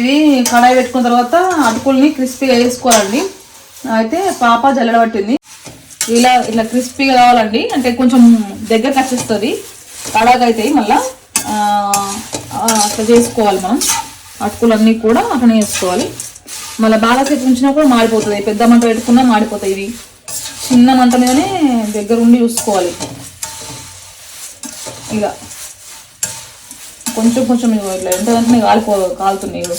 ఇది కడాయి పెట్టుకున్న తర్వాత అటుకుల్ని క్రిస్పీగా వేసుకోవాలండి. అయితే పాప జల్లెడ పట్టింది. ఇలా ఇట్లా క్రిస్పీగా కావాలండి. అంటే కొంచెం దగ్గరకు వచ్చేస్తుంది. కడాగా అవుతాయి మళ్ళీ అట్లా చేసుకోవాలి మనం. అటుకులన్నీ కూడా అట్లనే వేసుకోవాలి. మళ్ళీ బాగా సేపు ఉంచినా కూడా మాడిపోతుంది. పెద్ద మంట పెట్టుకున్నా మాడిపోతాయి ఇవి. చిన్న మంట మీదనే దగ్గర ఉండి చూసుకోవాలి. ఇలా కొంచెం కొంచెం ఇట్లా ఎంత వెంటనే కాలిపో కాలుతున్నాయి ఇగో.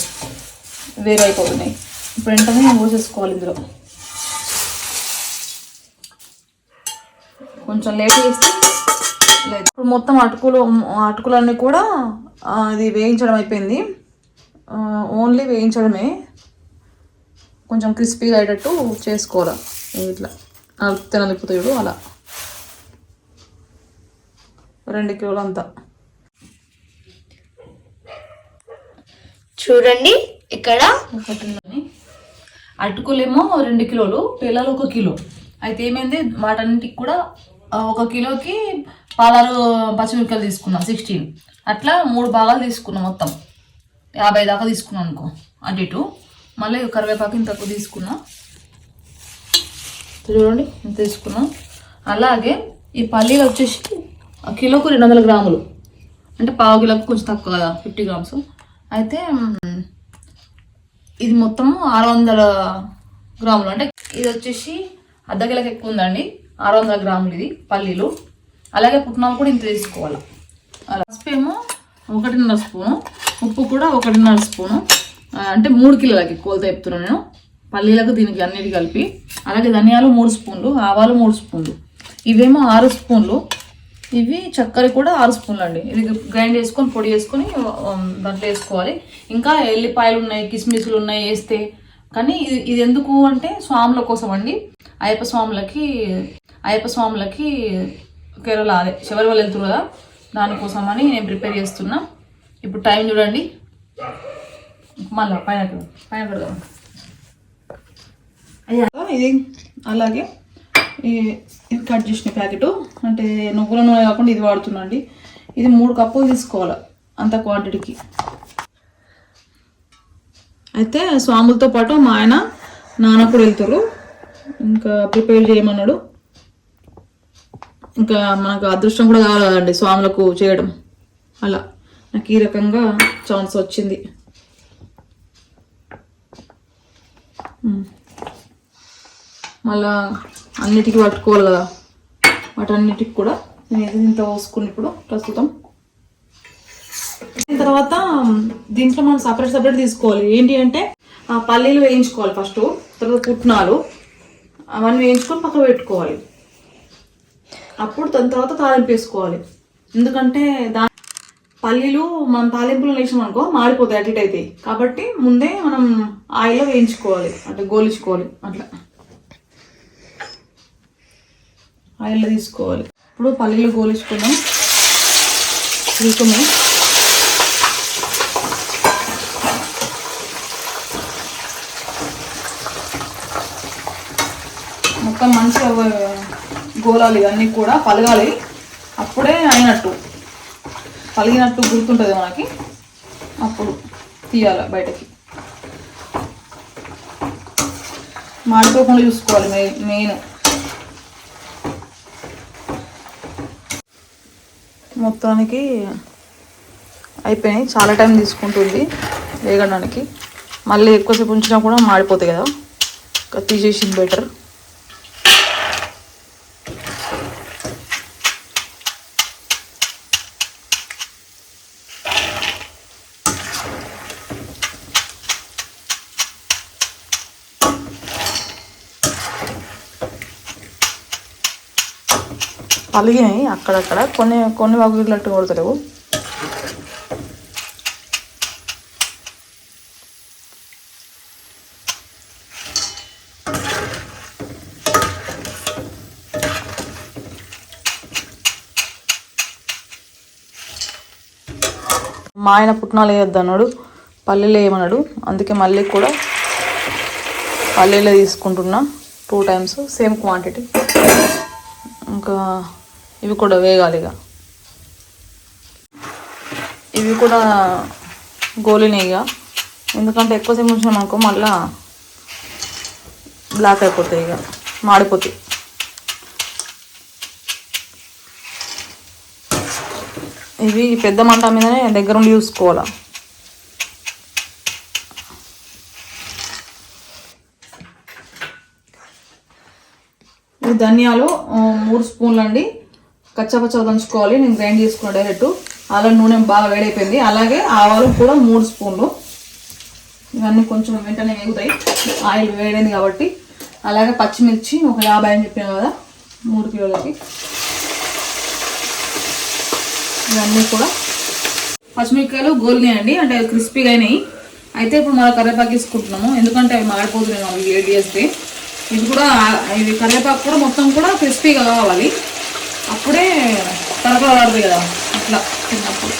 వేరే అయిపోతున్నాయి. ఇప్పుడు వెంటనే పోసేసుకోవాలి ఇందులో. కొంచెం లేట్ చేస్తే లేదు. ఇప్పుడు మొత్తం అటుకులు అటుకులన్నీ కూడా అది వేయించడం అయిపోయింది. ఓన్లీ వేయించడమే. కొంచెం క్రిస్పీగా అయ్యేటట్టు చేసుకోవాలి. ఇట్లా నలిపితే నలుపుతాడు అలా. రెండు కిలోలు అంతా. చూడండి. ఇక్కడ ఒకటిన్నరని అటుకులేమో రెండు కిలోలు పిల్లలు ఒక కిలో. అయితే ఏమైంది? వాటన్నిటికి కూడా ఒక కిలోకి పాలారు పచ్చిమిరపకాయలు తీసుకున్నాం సిక్స్టీన్ అట్లా మూడు భాగాలు తీసుకున్నాం మొత్తం. యాభై దాకా తీసుకున్నాం అనుకో అటు ఇటు. మళ్ళీ కరివేపాకు ఇంత తక్కువ తీసుకున్నా. చూడండి ఇంత తీసుకున్నాం. అలాగే ఈ పల్లీలు వచ్చేసి కిలోకు రెండు వందల గ్రాములు. అంటే పావు కిలోకి కొంచెం తక్కువ కదా ఫిఫ్టీ గ్రామ్స్. అయితే ఇది మొత్తము ఆరు వందల గ్రాములు. అంటే ఇది వచ్చేసి అర్ధ కిలోకి ఎక్కువ ఉందండి. ఆరు వందల గ్రాములు ఇది పల్లీలు. అలాగే పుట్నాలు కూడా ఇంత తీసుకోవాలి. అలా. పసుపు ఏమో ఒకటిన్నర స్పూను. ఉప్పు కూడా ఒకటిన్నర స్పూను. అంటే మూడు కిలోలకి కోలత చెప్తున్నాను నేను. పల్లీలకు దీనికి అన్నిటి కలిపి. అలాగే ధనియాలు మూడు స్పూన్లు ఆవాలు మూడు స్పూన్లు. ఇవేమో ఆరు స్పూన్లు. ఇవి చక్కెర కూడా ఆరు స్పూన్లు అండి ఇది గ్రైండ్ చేసుకొని పొడి చేసుకొని దాంట్లో వేసుకోవాలి. ఇంకా ఎల్లిపాయలు ఉన్నాయి కిస్మిస్లు ఉన్నాయి వేస్తే. కానీ ఇది ఇది ఎందుకు అంటే స్వాముల కోసం అండి. అయ్యప్ప స్వాములకి అయ్యప్ప స్వాములకి కేరళ అదే శబరిమల వెళ్తురు కదా దానికోసం అని నేను ప్రిపేర్ చేస్తున్నా. ఇప్పుడు టైం చూడండి. మళ్ళా పైన పైన పెడదాం. అయ్యా ఇది అలాగే ఈ- ఇది కట్ చేసిన ప్యాకెట్. అంటే నువ్వుల నూనె కాకుండా ఇది వాడుతున్నాండి. ఇది మూడు కప్పులు తీసుకోవాలి అంత క్వాంటిటీకి. అయితే స్వాములతో పాటు మా ఆయన నాన్న కూడా వెళ్తారు. ఇంకా ప్రిపేర్ చేయమన్నాడు. ఇంకా మనకు అదృష్టం కూడా కావాలి కదండి స్వాములకు చేయడం. అలా. నాకు ఈ రకంగా ఛాన్స్ వచ్చింది. మళ్ళా అన్నిటికీ పట్టుకోవాలి కదా. వాటన్నిటికి కూడా నేను ఇది ఇంత పోసుకుని ఇప్పుడు ప్రస్తుతం. తర్వాత దీంట్లో మనం సపరేట్ సపరేట్ తీసుకోవాలి. ఏంటి అంటే ఆ పల్లీలు వేయించుకోవాలి ఫస్ట్ తర్వాత పుట్నాలు. అవన్నీ వేయించుకొని పక్కన పెట్టుకోవాలి. అప్పుడు దాని తర్వాత తాలింపు వేసుకోవాలి. ఎందుకంటే దా పల్లీలు మనం తాలింపులో వేసామనుకో మాడిపోతాయి అటు ఇటు అవుతాయి కాబట్టి ముందే మనం ఆయిల్లో వేయించుకోవాలి. అంటే గోలించుకోవాలి. అట్లా. ఆయిల్లో తీసుకోవాలి. ఇప్పుడు పల్లీలు గోలించుకుందాం. తీసుకున్నాం మొత్తం మంచిగా గోలాలి ఇవన్నీ కూడా పలగాలి. అప్పుడే అయినట్టు. పలిగినట్టు గుర్తుంటుంది మనకి. అప్పుడు తీయాలి బయటకి. మాడిపోకుండా చూసుకోవాలి మెయిన్. మొత్తానికి అయిపోయినాయి. చాలా టైం తీసుకుంటుంది వేగడానికి. మళ్ళీ ఎక్కువసేపు ఉంచినా కూడా మాడిపోతాయి కదా. ఇంకా తీసేసింది బెటర్. పలిగినాయి అక్కడక్కడ. కొన్ని కొన్ని వగులినట్టు కొడతలేవు. మా ఆయన పుట్నాలు వేయొద్దన్నాడు పల్లీలు వేయమన్నాడు. అందుకే మళ్ళీ కూడా పల్లీలే తీసుకుంటున్నా. టూ టైమ్స్ సేమ్ క్వాంటిటీ ఇంకా ఇవి కూడా వేగాలి ఇక. ఇవి కూడా గోలినాయి ఇక. ఎందుకంటే ఎక్కువసేపు ఉంచినాం అనుకో మళ్ళా బ్లాక్ అయిపోతాయి ఇక. మాడిపోతాయి. ఇవి పెద్ద మంట మీదనే దగ్గరుండి చూసుకోవాలా. ధనియాలు మూడు స్పూన్లు అండి కచ్చపచ్చ దంచుకోవాలి నేను గ్రైండ్ చేసుకున్న డైరెక్ట్. అలా నూనె బాగా వేడైపోయింది. అలాగే ఆవాలు కూడా మూడు స్పూన్లు. ఇవన్నీ కొంచెం వెంటనే వేగుతాయి. ఆయిల్ వేడైంది కాబట్టి. అలాగే పచ్చిమిర్చి ఒక యాభై అని చెప్పాను కదా మూడు కిలోలకి. ఇవన్నీ కూడా. పచ్చిమిరపకాయలు గోలినాయండి అంటే క్రిస్పీగా అయినాయి. అయితే ఇప్పుడు మనం కరివేపాకు వేసుకుంటున్నాము ఎందుకంటే అవి మాడిపోతున్నాయి అవి వేడి చేస్తే ఇది కూడా ఇది కరివేపాకు కూడా మొత్తం కూడా క్రిస్పీగా కావాలి. అప్పుడే తలకలాడుతుంది కదా అట్లా తిన్నప్పుడు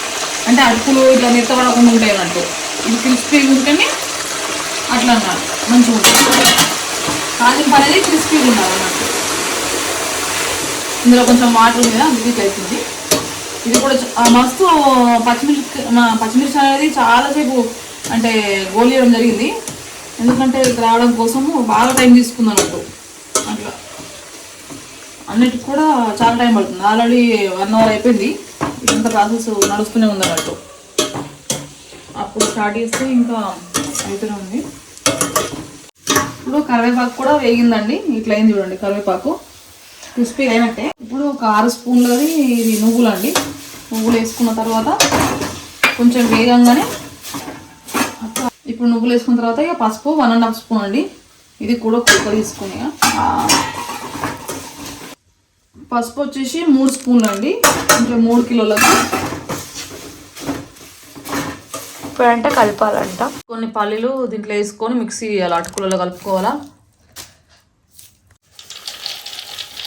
అంటే అడుపులు ఇట్లా మెత్తపడకుండా ఉంటాయి అన్నట్టు. ఇది క్రిస్పీగా ఉంటేనే అట్లా అన్నారు. మంచిగా ఉంటుంది తాలింపు అనేది క్రిస్పీగా ఉండాలి అన్నట్టు. ఇందులో కొంచెం వాటర్ ఉంది కదా అందుకే అవుతుంది ఇది కూడా మస్తు పచ్చిమిర్చి మా పచ్చిమిర్చి అనేది చాలాసేపు అంటే గోలియడం జరిగింది. ఎందుకంటే ఇది రావడం కోసము బాగా టైం తీసుకుంది అన్నట్టు. అట్లా. అన్నిటికి కూడా చాలా టైం పడుతుంది. ఆల్రెడీ వన్ అవర్ అయిపోయింది. ఇదంతా ప్రాసెస్ నడుస్తూనే ఉంది అన్నట్టు. అప్పుడు స్టార్ట్ చేస్తే ఇంకా అయితేనే ఉంది. ఇప్పుడు కరివేపాకు కూడా వేగిందండి. ఇట్లా అయింది చూడండి కరివేపాకు. క్రిస్పీ అయినట్టే. ఇప్పుడు ఒక ఆరు స్పూన్లది ఇది నువ్వులు అండి నువ్వులు వేసుకున్న తర్వాత కొంచెం వేగంగానే ఇప్పుడు నువ్వులు వేసుకున్న తర్వాత ఇక పసుపు వన్ అండ్ హాఫ్ స్పూన్ అండి. ఇది కూడా కుక్క తీసుకుని పసుపు వచ్చేసి మూడు స్పూన్లు అండి. అంటే మూడు కిలోలకి. ఇప్పుడంటే కలపాలంట. కొన్ని పల్లీలు దీంట్లో వేసుకొని మిక్సీ చేయాలి అటుకులలో కలుపుకోవాలా.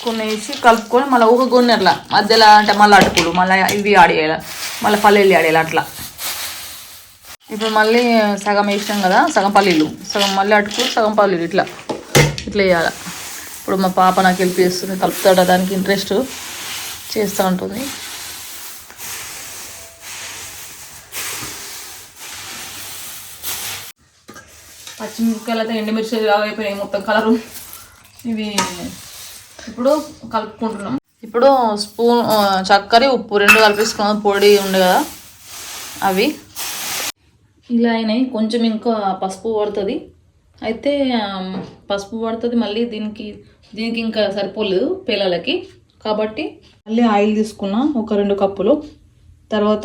కొన్ని వేసి కలుపుకొని మళ్ళీ ఊక కొన్ని అట్లా మధ్యలో అంటే మళ్ళీ అటుకులు మళ్ళీ ఇవి ఆడేయాలి మళ్ళీ పల్లీలు ఆడేయాలి అట్లా. ఇప్పుడు మళ్ళీ సగం వేసినాం కదా సగం పల్లీలు. సగం మళ్ళీ అటుకులు సగం పల్లీలు ఇట్లా. ఇట్లా వేయాలి. ఇప్పుడు మా పాప నాకు హెల్ప్ చేస్తుంది కలుపుతాడ దానికి ఇంట్రెస్ట్ చేస్తూ ఉంటుంది. పచ్చిమిరపకాయలు అయితే ఎండుమిర్చి అయిపోయినాయి మొత్తం కలరు. ఇవి ఇప్పుడు కలుపుకుంటున్నాం. ఇప్పుడు స్పూన్ చక్కెర ఉప్పు రెండు కలిపేసుకున్నాం పొడి ఉండే కదా అవి. ఇలా అయినాయి కొంచెం ఇంకా పసుపు పడుతుంది. అయితే పసుపు పడుతుంది మళ్ళీ దీనికి దీనికి ఇంకా సరిపోలేదు పిల్లలకి కాబట్టి మళ్ళీ ఆయిల్ తీసుకున్నా ఒక రెండు కప్పులు. తర్వాత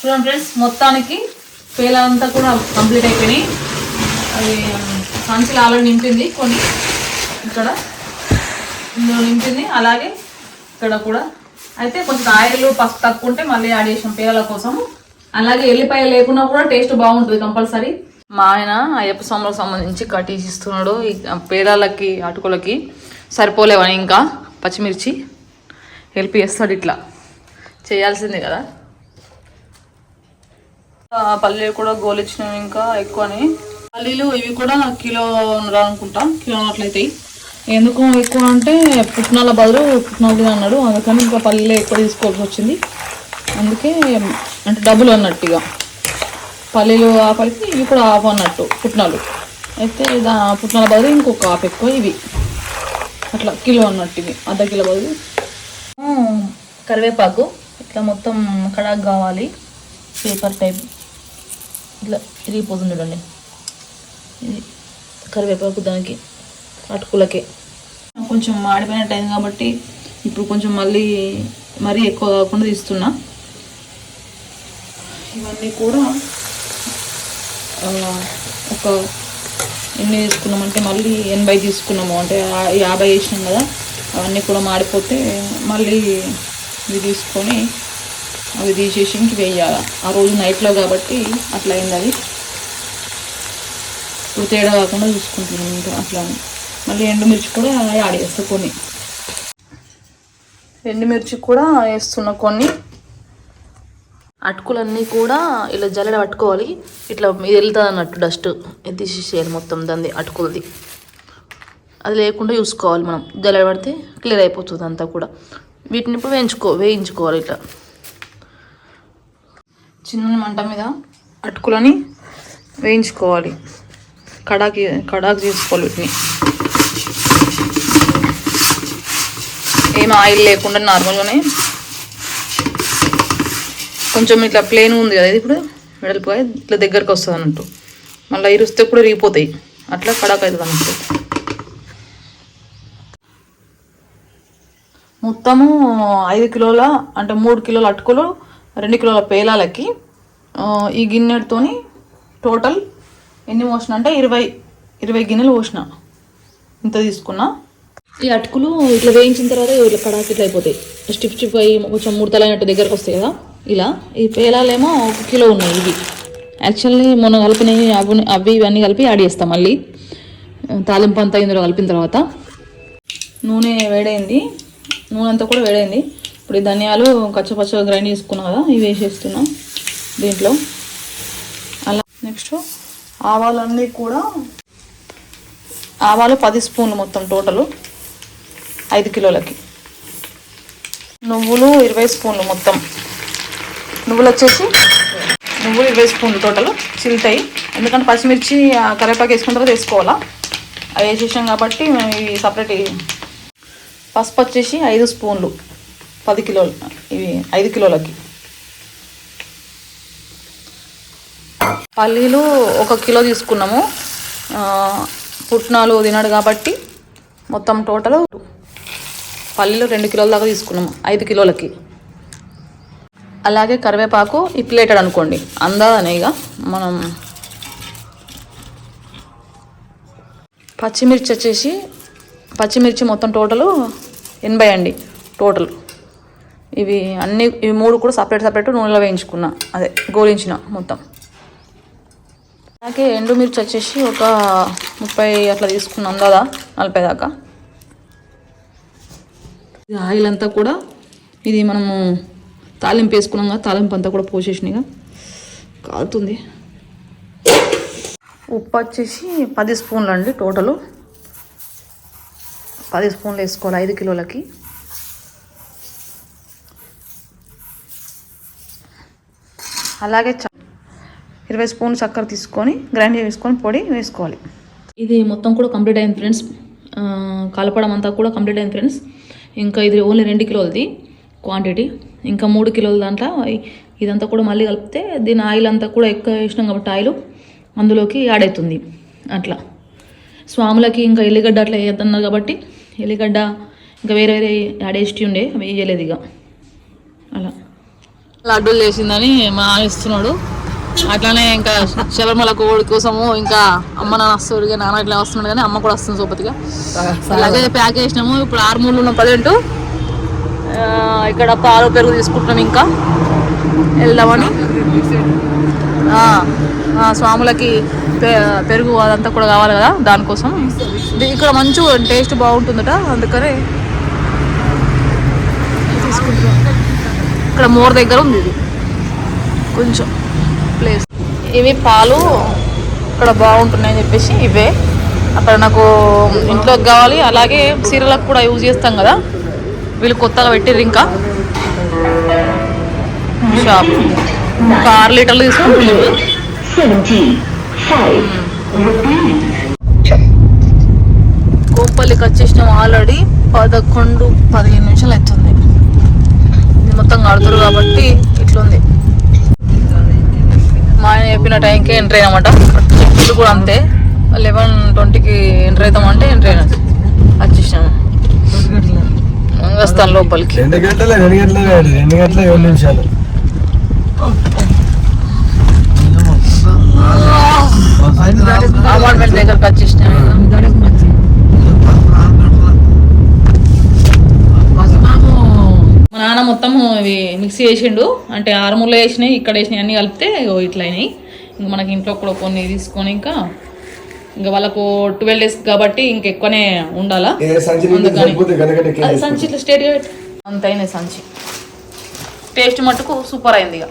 చూడండి ఫ్రెండ్స్ మొత్తానికి పేలంతా కూడా కంప్లీట్ అయిపోయినాయి. అది సంచులు ఆల్రెడీ నింపింది కొన్ని. ఇక్కడ ఇందులో నింపింది. అలాగే ఇక్కడ కూడా. అయితే కొంచెం ఆయిల్ పసుపు తక్కువ ఉంటే మళ్ళీ యాడ్ చేసాం పేలల కోసం. అలాగే ఎల్లిపాయ లేకున్నా కూడా టేస్ట్ బాగుంటుంది కంపల్సరీ. మా ఆయన అయ్యప్ప స్వాములకు సంబంధించి కట్టేసి ఇస్తున్నాడు ఈ అటుకులకి సరిపోలేవని ఇంకా పచ్చిమిర్చి హెల్ప్ చేస్తాడు ఇట్లా. చేయాల్సిందే కదా. పల్లీలు కూడా గోలిచ్చినవి ఇంకా ఎక్కువని. పల్లీలు ఇవి కూడా కిలో అనుకుంటా కిలో అట్లయితాయి. ఎందుకు ఎక్కువ అంటే పుట్నాల బదులు పుట్నాలు అన్నాడు. అందుకని ఇంకా పల్లీలు ఎక్కువ తీసుకోవాల్సి వచ్చింది. అందుకే అంటే డబ్బులు అన్నట్టు ఇక పల్లీలు అయితే ఇవి కూడా ఆఫ్ అన్నట్టు పుట్నాలు. అయితే దా పుట్నాల బదులు ఇంకొక ఆఫ్ ఎక్కువ ఇవి. అట్లా కిలో అన్నట్టు ఇవి అర్ధ కిలో బదులు. కరివేపాకు. ఇట్లా మొత్తం కడాక్ కావాలి. Paper type. ఇట్లా ఇరిగిపోతుంది చూడండి. ఇది కరివేపాకు దానికి అటుకులకే. కొంచెం మాడిపోయిన టైం కాబట్టి ఇప్పుడు కొంచెం మళ్ళీ మరీ ఎక్కువ కాకుండా తీస్తున్నా. ఇవన్నీ కూడా ఒక ఎన్ని తీసుకున్నామంటే మళ్ళీ ఎనభై తీసుకున్నాము. అంటే యాభై వేసినాం కదా అవన్నీ కూడా మాడిపోతే మళ్ళీ ఇవి తీసుకొని అవి తీసేసి ఇంక వేయాలి. ఆ రోజు నైట్లో కాబట్టి అట్లా అయింది అది. ఇప్పుడు తేడా కాకుండా చూసుకుంటున్నాం ఇంకా అట్లా మళ్ళీ ఎండుమిర్చి కూడా యాడ్ చేస్తా కొన్ని. ఎండుమిర్చి కూడా వేస్తున్నా కొన్ని. అటుకులన్నీ కూడా ఇలా జల్లెడ పట్టుకోవాలి. ఇట్లా వెళ్తుంది అన్నట్టు డస్ట్. తీసేసేయాలి మొత్తం దాన్ని అటుకులది. అది లేకుండా చూసుకోవాలి మనం. జల్లెడ పడితే క్లియర్ అయిపోతుంది అంతా కూడా. వీటిని ఇప్పుడు వేయించుకో వేయించుకోవాలి ఇట్లా. చిన్న మంట మీద అటుకులని వేయించుకోవాలి. కడాకి కడాకి చేసుకోవాలి వీటిని. ఏం ఆయిల్ లేకుండా నార్మల్గానే కొంచెం ఇట్లా ప్లేన్ ఉంది కదా ఇది ఇప్పుడు వెడల్పుగా ఇట్లా దగ్గరకు వస్తుంది అన్నట్టు. మళ్ళీ ఇరుస్తే కూడా రిగిపోతాయి అట్లా కడాకు అవుతుంది అన్నట్టు. మొత్తము ఐదు కిలోల అంటే మూడు కిలోల అటుకులు రెండు కిలోల పేలాలకి ఆ, ఈ గిన్నెతోని టోటల్ ఎన్ని పోసిన అంటే ఇరవై ఇరవై గిన్నెలు పోసిన. ఇంత తీసుకున్నా. ఈ అటుకులు ఇట్లా వేయించిన తర్వాత ఇట్లా కడాకి ఇట్లా అయిపోతాయి. స్టిప్ స్టిప్ అయ్యి కొంచెం ముడతలైనట్టు దగ్గరకు వస్తాయి కదా. ఇలా ఈ పేలాలేమో ఒక కిలో ఉన్నాయి ఇవి. యాక్చువల్లీ మొన్న కలిపినవి అవి అవి ఇవన్నీ కలిపి యాడ్ చేస్తాం మళ్ళీ. తాలింపు అంతా ఇందులో కలిపిన తర్వాత. నూనె వేడైంది. నూనె అంతా కూడా వేడైంది. ఇప్పుడు ఈ ధనియాలు కచ్చపచ్చగా గ్రైండ్ చేసుకున్నాం కదా ఇవి వేసేస్తున్నాం దీంట్లో. అలా నెక్స్ట్ ఆవాలన్నీ కూడా ఆవాలు పది స్పూన్లు మొత్తం టోటలు ఐదు కిలోలకి. నువ్వులు ఇరవై స్పూన్లు మొత్తం. నువ్వులు వచ్చేసి నువ్వులు ఇరవై స్పూన్లు టోటల్ చిల్తాయి ఎందుకంటే పచ్చిమిర్చి కరివేపాకు వేసుకున్న తర్వాత వేసుకోవాలా? అవి వేసేసాం కాబట్టి మేము ఇవి సపరేట్ పసుపు వచ్చేసి ఐదు స్పూన్లు. పది కిలోలు ఇవి ఐదు కిలోలకి. పల్లీలు ఒక కిలో తీసుకున్నాము. పుట్నాలు తినాడు కాబట్టి మొత్తం టోటల్ పల్లీలు రెండు కిలోల దాకా తీసుకున్నాము ఐదు కిలోలకి. అలాగే కరివేపాకు ఇప్లేటెడ్ అనుకోండి. అందాదనే ఇక. మనం పచ్చిమిర్చి వచ్చేసి పచ్చిమిర్చి మొత్తం టోటల్ ఎనభై అండి టోటల్. ఇవి అన్ని ఇవి మూడు కూడా సపరేట్ సపరేట్ నూనెలో వేయించుకున్నా. అదే గోలించిన మొత్తం. అలాగే ఎండుమిర్చి వచ్చేసి ఒక ముప్పై అట్లా తీసుకున్నాం కదా నలభై దాకా. ఆయిల్ అంతా కూడా ఇది మనము తాలింపు వేసుకున్నాం కదా తాలింపు అంతా కూడా పోసేసినాయిగా కాలుతుంది. ఉప్పు వచ్చేసి పది స్పూన్లు అండి టోటలు. పది స్పూన్లు వేసుకోవాలి ఐదు కిలోలకి. అలాగే చ ఇరవై స్పూన్లు చక్కెర తీసుకొని గ్రైండ్ చేసుకొని పొడి వేసుకోవాలి. ఇది మొత్తం కూడా కంప్లీట్ అయింది ఫ్రెండ్స్. కలపడం అంతా కూడా కంప్లీట్ అయింది ఫ్రెండ్స్. ఇంకా ఇది ఓన్లీ రెండు కిలోలది క్వాంటిటీ. ఇంకా మూడు కిలోల దాంట్లో ఇదంతా కూడా మళ్ళీ కలిపితే దీని ఆయిల్ అంతా కూడా ఎక్కువ వేసినాం కాబట్టి ఆయిల్ అందులోకి యాడ్ అవుతుంది. అట్లా. స్వాములకి ఇంకా ఎల్లిగడ్డ అట్లా వేయద్దన్నారు కాబట్టి ఎల్లిగడ్డ ఇంకా వేరే వేరే యాడ్ చేసి ఉండే అవి వేయలేదు ఇక. అలా. లడ్డూలు చేసిందని మా ఇస్తున్నాడు. అట్లానే ఇంకా శబరిమల కోడి కోసము ఇంకా అమ్మ నాన్న వస్తాడు ఇక నాన్న ఇట్లా వస్తున్నాడు కానీ అమ్మ కూడా వస్తుంది సోపతిగా. అలాగే ప్యాక్ చేసినాము. ఇప్పుడు ఆరు మూడు ఉన్న ప్రజెంట్ ఇక్కడ పాలు పెరుగు తీసుకుంటున్నాం ఇంకా. వెళ్దామని. ఆ, స్వాములకి పె- పెరుగు అదంతా కూడా కావాలి కదా దానికోసం. ఇక్కడ మంచి టేస్ట్ బాగుంటుందట అందుకనే తీసుకుంటున్నాం. ఇక్కడ మోర్ దగ్గర ఉంది ఇది. కొంచెం ప్లేస్ ఇవి పాలు ఇక్కడ బాగుంటున్నాయని చెప్పేసి ఇవే. అక్కడ నాకు ఇంట్లోకి కావాలి అలాగే సీరలకు కూడా యూజ్ చేస్తాం కదా. వీళ్ళు కొత్తగా పెట్టిర్రు ఇంకా. షాప్. ఒక ఆరు లీటర్లు తీసుకుంటున్నారు కోపల్లికి వచ్చేసినాం ఆల్రెడీ పదకొండు పదిహేను నిమిషాలు అవుతుంది. మొత్తం కడుతురు కాబట్టి ఇట్లుంది. మా ఆయన చెప్పిన టైంకి ఎంటర్ అయినామట. ఇల్లు కూడా అంతే. లెవెన్ ట్వంటీకి ఎంటర్ అవుతామంటే ఎంటర్ అయినా. వచ్చేసినాము వస్తాను లోపలికి. రెండు గంటల రెండు గంటల కాదు రెండు గంటల ఏడు నిమిషాలు. అపార్ట్మెంట్ దగ్గరకు వచ్చేసినాము మా నాన్న మొత్తం ఇవి మిక్సీ చేసిండు. అంటే ఆరుమూల వేసినాయి ఇక్కడ వేసినాయి అన్ని కలిపితే ఇగో ఇట్లా అయినాయి ఇంకా మనకి ఇంట్లో కూడా కొన్ని తీసుకొని ఇంకా ఇంకా వాళ్ళకు ట్వెల్వ్ డేస్ కాబట్టి ఇంక ఎక్కువనే ఉండాలా సంచి ఇట్లా స్టేట్గా అంత అయినాయి సంచి. టేస్ట్ మట్టుకు సూపర్ అయింది ఇక.